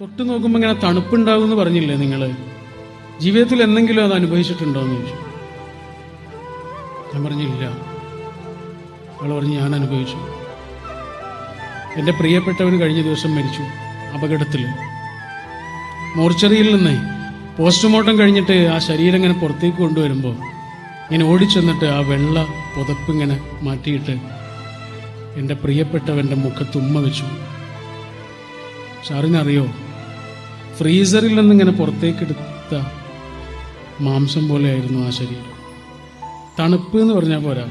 തൊട്ട് നോക്കുമ്പോൾ ഇങ്ങനെ തണുപ്പുണ്ടാവും എന്ന് പറഞ്ഞില്ലേ നിങ്ങൾ ജീവിതത്തിൽ എന്തെങ്കിലും അത് അനുഭവിച്ചിട്ടുണ്ടോ എന്ന് ചോദിച്ചു. ഞാൻ പറഞ്ഞില്ല. അവൾ പറഞ്ഞു ഞാൻ അനുഭവിച്ചു. എന്റെ പ്രിയപ്പെട്ടവൻ കഴിഞ്ഞ ദിവസം മരിച്ചു അപകടത്തിൽ മോർച്ചറിയിൽ നിന്ന് പോസ്റ്റ്മോർട്ടം കഴിഞ്ഞിട്ട് ആ ശരീരം ഇങ്ങനെ പുറത്തേക്ക് കൊണ്ടുവരുമ്പോൾ ഇങ്ങനെ ഓടിച്ചെന്നിട്ട് ആ വെള്ള പുതപ്പ് ഇങ്ങനെ മാറ്റിയിട്ട് എന്റെ പ്രിയപ്പെട്ടവന്റെ മുഖത്ത് ഉമ്മ വെച്ചു. സാറിനറിയോ? ഫ്രീസറിൽ നിന്ന് ഇങ്ങനെ പുറത്തേക്ക് എടുത്ത മാംസം പോലെയായിരുന്നു ആ ശരീരം. തണുപ്പ് എന്ന് പറഞ്ഞാൽ പോരാ.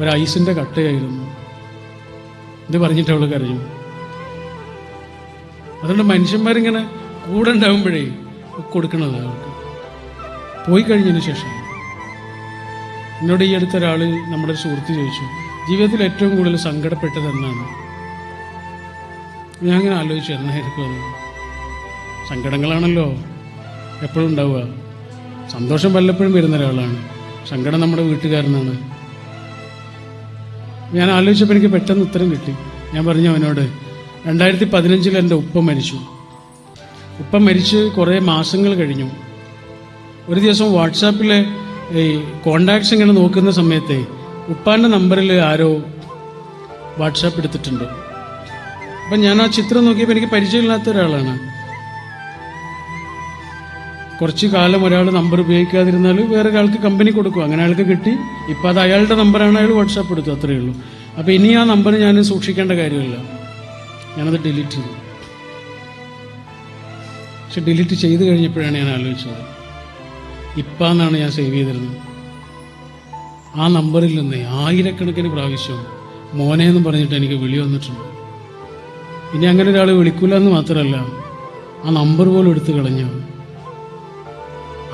ഒരു ഐസിന്റെ കട്ടയായിരുന്നു. ഇത് പറഞ്ഞിട്ട് അവൾ കരഞ്ഞു. അതുകൊണ്ട് മനുഷ്യന്മാരിങ്ങനെ കൂടെ ഉണ്ടാകുമ്പോഴേ കൊടുക്കണത് അവർക്ക് പോയി കഴിഞ്ഞതിന് ശേഷം എന്നോട് ഈ അടുത്ത ഒരാൾ നമ്മുടെ സുഹൃത്ത് ചോദിച്ചു ജീവിതത്തിൽ ഏറ്റവും കൂടുതൽ സങ്കടപ്പെട്ടത് എന്നാണ് ഞാൻ അങ്ങനെ ആലോചിച്ചു എന്നായിരിക്കും സങ്കടങ്ങളാണല്ലോ എപ്പോഴും ഉണ്ടാവുക. സന്തോഷം വല്ലപ്പോഴും വരുന്ന ഒരാളാണ്. സങ്കടം നമ്മുടെ വീട്ടുകാരനാണ്. ഞാൻ ആലോചിച്ചപ്പോൾ എനിക്ക് പെട്ടെന്ന് ഉത്തരം കിട്ടി. ഞാൻ പറഞ്ഞു അവനോട് രണ്ടായിരത്തി പതിനഞ്ചിൽ എന്റെ ഉപ്പ മരിച്ചു. ഉപ്പ മരിച്ച് കുറേ മാസങ്ങൾ കഴിഞ്ഞു. ഒരു ദിവസം വാട്സാപ്പിലെ ഈ കോണ്ടാക്ട്സ് ഇങ്ങനെ നോക്കുന്ന സമയത്തെ ഉപ്പാന്റെ നമ്പറിൽ ആരോ വാട്സാപ്പ് എടുത്തിട്ടുണ്ട്. അപ്പം ഞാൻ ആ ചിത്രം നോക്കിയപ്പോൾ എനിക്ക് പരിചയമില്ലാത്ത ഒരാളാണ്. കുറച്ച് കാലം ഒരാൾ നമ്പർ ഉപയോഗിക്കാതിരുന്നാൽ വേറെ ഒരാൾക്ക് കമ്പനി കൊടുക്കും. അങ്ങനെ ആൾക്ക് കിട്ടി. ഇപ്പം അത് അയാളുടെ നമ്പറാണ് അയാൾ വാട്സാപ്പ് എടുത്തു അത്രയേ ഉള്ളൂ. അപ്പോൾ ഇനി ആ നമ്പർ ഞാൻ സൂക്ഷിക്കേണ്ട കാര്യമില്ല. ഞാനത് ഡിലീറ്റ് ചെയ്തു. പക്ഷെ ഡിലീറ്റ് ചെയ്ത് കഴിഞ്ഞപ്പോഴാണ് ഞാൻ ആലോചിച്ചത്. ഇപ്പാന്നാണ് ഞാൻ സേവ് ചെയ്തിരുന്നത്. ആ നമ്പറിൽ നിന്ന് ആയിരക്കണക്കിന് പ്രാവശ്യം മോനെ എന്ന് പറഞ്ഞിട്ട് എനിക്ക് വിളി വന്നിട്ടുണ്ട്. ഇനി അങ്ങനെ ഒരാൾ വിളിക്കൂല എന്ന് മാത്രമല്ല ആ നമ്പർ പോലും എടുത്തു കളഞ്ഞു.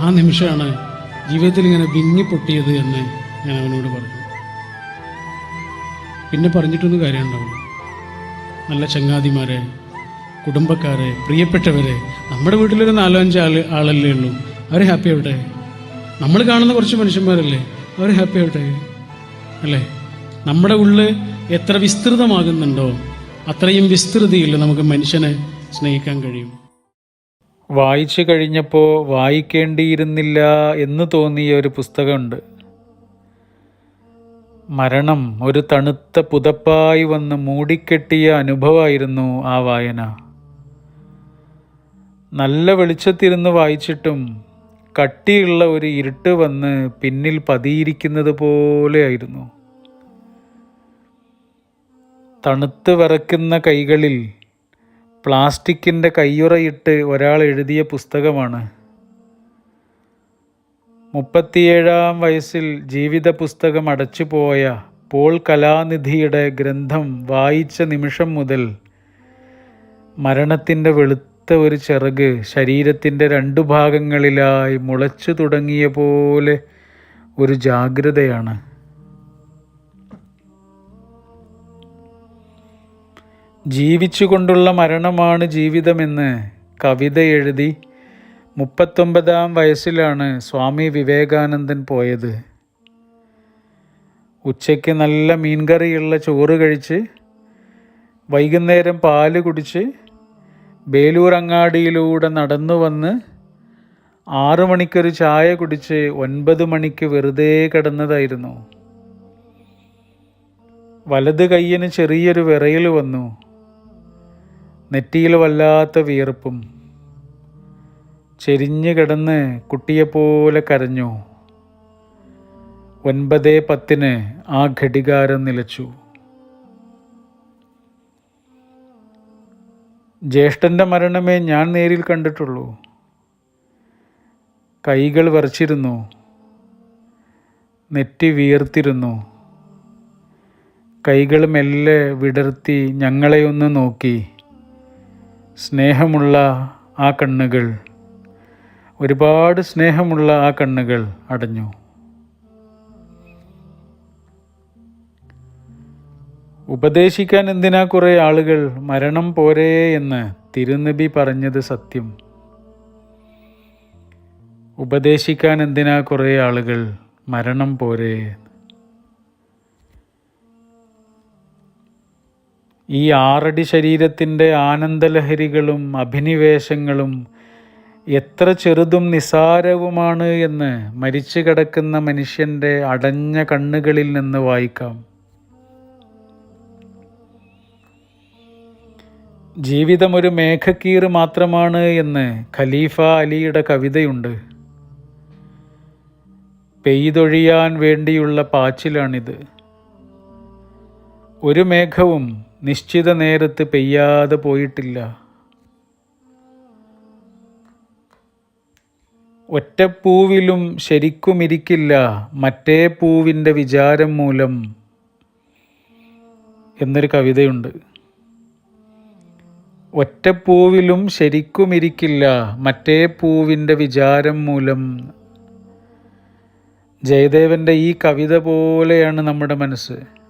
ആ നിമിഷമാണ് ജീവിതത്തിൽ ഇങ്ങനെ വിങ്ങി പൊട്ടിയത് എന്ന് ഞാൻ അവനോട് പറഞ്ഞു. പിന്നെ പറഞ്ഞിട്ടൊന്നും കാര്യമുണ്ടാവില്ല. നല്ല ചങ്ങാതിമാരെ കുടുംബക്കാരെ പ്രിയപ്പെട്ടവരെ നമ്മുടെ വീട്ടിലൊരു നാലോ അഞ്ച് ആൾ ആളല്ലേ ഉള്ളൂ. അവർ ഹാപ്പി ആവട്ടെ? നമ്മൾ കാണുന്ന കുറച്ച് മനുഷ്യന്മാരല്ലേ? അവർ ഹാപ്പി ആവട്ടെ? അല്ലേ? നമ്മുടെ ഉള്ളിൽ എത്ര വിസ്തൃതമാകുന്നുണ്ടോ അത്രയും വിസ്തൃതിയിൽ നമുക്ക് മനുഷ്യനെ സ്നേഹിക്കാൻ കഴിയും. വായിച്ചു കഴിഞ്ഞപ്പോൾ വായിക്കേണ്ടിയിരുന്നില്ല എന്ന് തോന്നിയ ഒരു പുസ്തകമുണ്ട്. മരണം ഒരു തണുത്ത പുതപ്പായി വന്ന് മൂടിക്കെട്ടിയ അനുഭവമായിരുന്നു ആ വായന. നല്ല വെളിച്ചത്തിരുന്ന് വായിച്ചിട്ടും കട്ടിയുള്ള ഒരു ഇരുട്ട് വന്ന് പിന്നിൽ പതിയിരിക്കുന്നത് പോലെയായിരുന്നു. തണുത്ത് വിറക്കുന്ന കൈകളിൽ പ്ലാസ്റ്റിക്കിന്റെ കയ്യുറയിട്ട് ഒരാൾ എഴുതിയ പുസ്തകമാണ്. മുപ്പത്തിയേഴാം വയസ്സിൽ ജീവിത പുസ്തകം അടച്ചുപോയ പോൾ കലാനിധിയുടെ ഗ്രന്ഥം വായിച്ച നിമിഷം മുതൽ മരണത്തിന്റെ വെളുത്ത ഒരു ചിറക് ശരീരത്തിന്റെ രണ്ടു ഭാഗങ്ങളിലായി മുളച്ചു തുടങ്ങിയ പോലെ ഒരു ജാഗ്രതയാണ്. ജീവിച്ചുകൊണ്ടുള്ള മരണമാണ് ജീവിതമെന്ന് കവിത എഴുതി മുപ്പത്തൊമ്പതാം വയസ്സിലാണ് സ്വാമി വിവേകാനന്ദൻ പോയത്. ഉച്ചയ്ക്ക് നല്ല മീൻകറിയുള്ള ചോറ് കഴിച്ച് വൈകുന്നേരം പാൽ കുടിച്ച് ബേലൂർ അങ്ങാടിയിലൂടെ നടന്നു വന്ന് ആറു മണിക്കൊരു ചായ കുടിച്ച് ഒൻപത് മണിക്ക് വെറുതെ കിടന്നതായിരുന്നു. വലത് കയ്യിന് ചെറിയൊരു വിറയൽ വന്നു. നെറ്റിയിൽ വല്ലാത്ത വിയർപ്പും. ചെരിഞ്ഞു കിടന്ന് കുട്ടിയെപ്പോലെ കരഞ്ഞു. ഒൻപത് പത്തിന് ആ ഘടികാരം നിലച്ചു. ജ്യേഷ്ഠന്റെ മരണമേ ഞാൻ നേരിൽ കണ്ടിട്ടുള്ളൂ. കൈകൾ വരച്ചിരുന്നു. നെറ്റി വിയർത്തിരുന്നു. കൈകൾ മെല്ലെ വിടർത്തി ഞങ്ങളെയൊന്ന് നോക്കി. സ്നേഹമുള്ള ആ കണ്ണുകൾ ഒരുപാട് സ്നേഹമുള്ള ആ കണ്ണുകൾ അടഞ്ഞു. ഉപദേശിക്കാൻ എന്തിനാ കുറേ ആളുകൾ മരണം പോരേ എന്ന് തിരുനബി പറഞ്ഞത് സത്യം. ഉപദേശിക്കാൻ എന്തിനാ കുറേ ആളുകൾ മരണം പോരേ ഈ ആറടി ശരീരത്തിന്റെ ആനന്ദലഹരികളും അഭിനിവേശങ്ങളും എത്ര ചെറുതും നിസാരവുമാണ് എന്ന് മരിച്ചു കിടക്കുന്ന മനുഷ്യന്റെ അടഞ്ഞ കണ്ണുകളിൽ നിന്ന് വായിക്കാം. ജീവിതം ഒരു മേഘക്കീർ മാത്രമാണ് എന്ന് ഖലീഫ അലിയുടെ കവിതയുണ്ട്. പെയ്തൊഴിയാൻ വേണ്ടിയുള്ള പാച്ചിലാണിത്. ഒരു മേഘവും നിശ്ചിത നേരത്ത് പെയ്യാതെ പോയിട്ടില്ല. ഒറ്റപ്പൂവിലും ശരിക്കുമിരിക്കില്ല. മറ്റേ പൂവിന്റെ വിചാരം മൂലം എന്നൊരു കവിതയുണ്ട്. ഒറ്റപ്പൂവിലും ശരിക്കുമിരിക്കില്ല. മറ്റേ പൂവിന്റെ വിചാരം മൂലം ജയദേവന്റെ ഈ കവിത പോലെയാണ് നമ്മുടെ മനസ്സ്.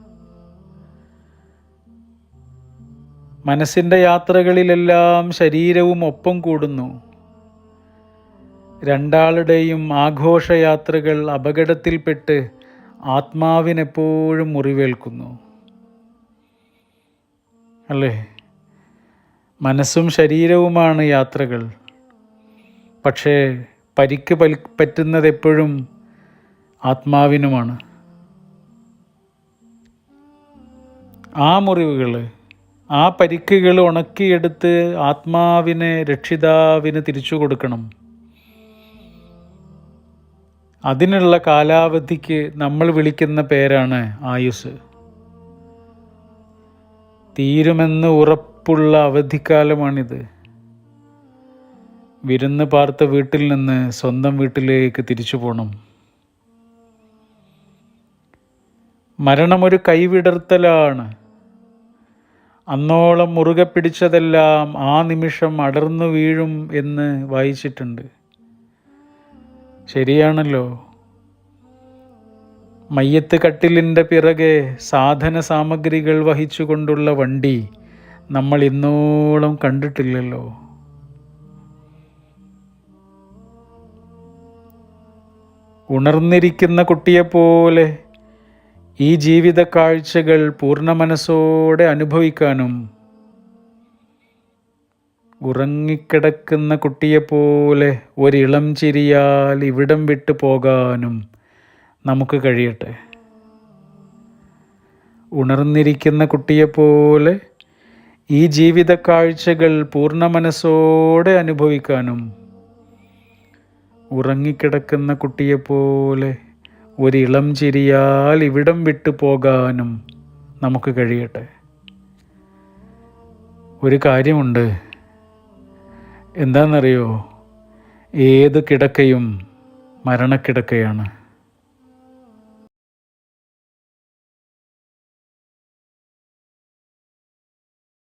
മനസ്സിന്റെ യാത്രകളിലെല്ലാം ശരീരവും ഒപ്പം കൂടുന്നു. രണ്ടാളുടെയും ആഘോഷയാത്രകൾ അപകടത്തിൽപ്പെട്ട് ആത്മാവിനെപ്പോഴും മുറിവേൽക്കുന്നു. അല്ലേ? മനസ്സും ശരീരവുമാണ് യാത്രകൾ. പക്ഷേ പരിക്ക് പലി പറ്റുന്നത് എപ്പോഴും ആത്മാവിനുമാണ്. ആ മുറിവുകൾ ആ പരിക്കുകൾ ഉണക്കിയെടുത്ത് ആത്മാവിനെ രക്ഷിതാവിന് തിരിച്ചു കൊടുക്കണം. അതിനുള്ള കാലാവധിക്ക് നമ്മൾ വിളിക്കുന്ന പേരാണ് ആയുസ്. തീരുമെന്ന് ഉറപ്പുള്ള അവധിക്കാലമാണിത്. വിരുന്ന് പാർത്ത വീട്ടിൽ നിന്ന് സ്വന്തം വീട്ടിലേക്ക് തിരിച്ചു പോകണം മരണമൊരു കൈവിടർത്തലാണ്. അന്നോളം മുറുകെ പിടിച്ചതെല്ലാം ആ നിമിഷം അടർന്നു വീഴും എന്ന് വായിച്ചിട്ടുണ്ട്. ശരിയാണല്ലോ. മയ്യത്ത് കട്ടിലിന്റെ പിറകെ സാധന സാമഗ്രികൾ വഹിച്ചുകൊണ്ടുള്ള വണ്ടി നമ്മൾ ഇന്നോളം കണ്ടിട്ടില്ലല്ലോ. ഉണർന്നിരിക്കുന്ന കുട്ടിയെപ്പോലെ ഈ ജീവിത കാഴ്ചകൾ പൂർണ മനസ്സോടെ അനുഭവിക്കാനും ഉറങ്ങിക്കിടക്കുന്ന കുട്ടിയെപ്പോലെ ഒരിളം ചിരിയാൽ ഇവിടം വിട്ടു പോകാനും നമുക്ക് കഴിയട്ടെ. ഉണർന്നിരിക്കുന്ന കുട്ടിയെപ്പോലെ ഈ ജീവിത കാഴ്ചകൾ പൂർണ മനസ്സോടെ അനുഭവിക്കാനും ഉറങ്ങിക്കിടക്കുന്ന കുട്ടിയെപ്പോലെ ഒരിളം ചിരിയാൽ ഇവിടം വിട്ടു പോകാനും നമുക്ക് കഴിയട്ടെ. ഒരു കാര്യമുണ്ട്. എന്താണെന്നറിയോ ഏത് കിടക്കയും മരണക്കിടക്കയാണ്.